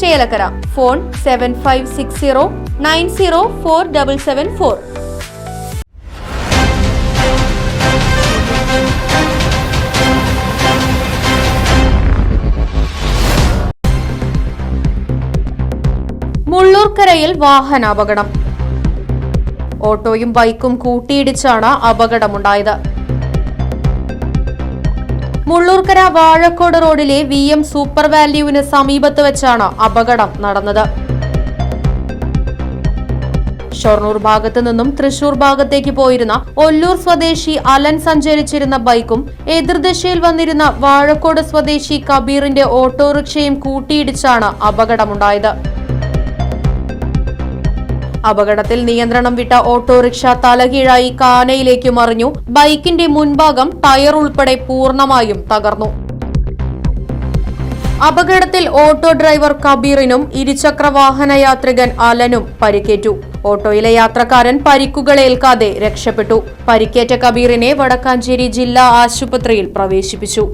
Chelakkara. Phone seven five six zero nine zero four double seven four മുള്ളൂർക്കരയിൽ വാഹനാപകടം. ഓട്ടോയും ബൈക്കും കൂട്ടിയിടിച്ചാണ് അപകടമുണ്ടായത്. മുള്ളൂർക്കര വാഴക്കോട് റോഡിലെ വി എം സൂപ്പർ വാല്യൂവിന് സമീപത്ത് വെച്ചാണ് അപകടം നടന്നത്. ഷൊർണൂർ ഭാഗത്തു നിന്നും തൃശൂർ ഭാഗത്തേക്ക് പോയിരുന്ന ഒല്ലൂർ സ്വദേശി അലൻ സഞ്ചരിച്ചിരുന്ന ബൈക്കും എതിർദിശയിൽ വന്നിരുന്ന വാഴക്കോട് സ്വദേശി കബീറിന്റെ ഓട്ടോറിക്ഷയും കൂട്ടിയിടിച്ചാണ് അപകടമുണ്ടായത്. അപകടത്തിൽ നിയന്ത്രണം വിട്ട ഓട്ടോറിക്ഷ തലകീഴായി കാനയിലേക്ക് മറിഞ്ഞു. ബൈക്കിന്റെ മുൻഭാഗം ടയർ ഉൾപ്പെടെ പൂർണമായും തകർന്നു. അപകടത്തിൽ ഓട്ടോ ഡ്രൈവർ കബീറിനും ഇരുചക്ര വാഹന യാത്രികൻ അലനും പരിക്കേറ്റു. ഓട്ടോയിലെ യാത്രക്കാരൻ പരിക്കുകളേൽക്കാതെ രക്ഷപ്പെട്ടു. പരിക്കേറ്റ കബീറിനെ വടക്കാഞ്ചേരി ജില്ലാ ആശുപത്രിയിൽ പ്രവേശിപ്പിച്ചു.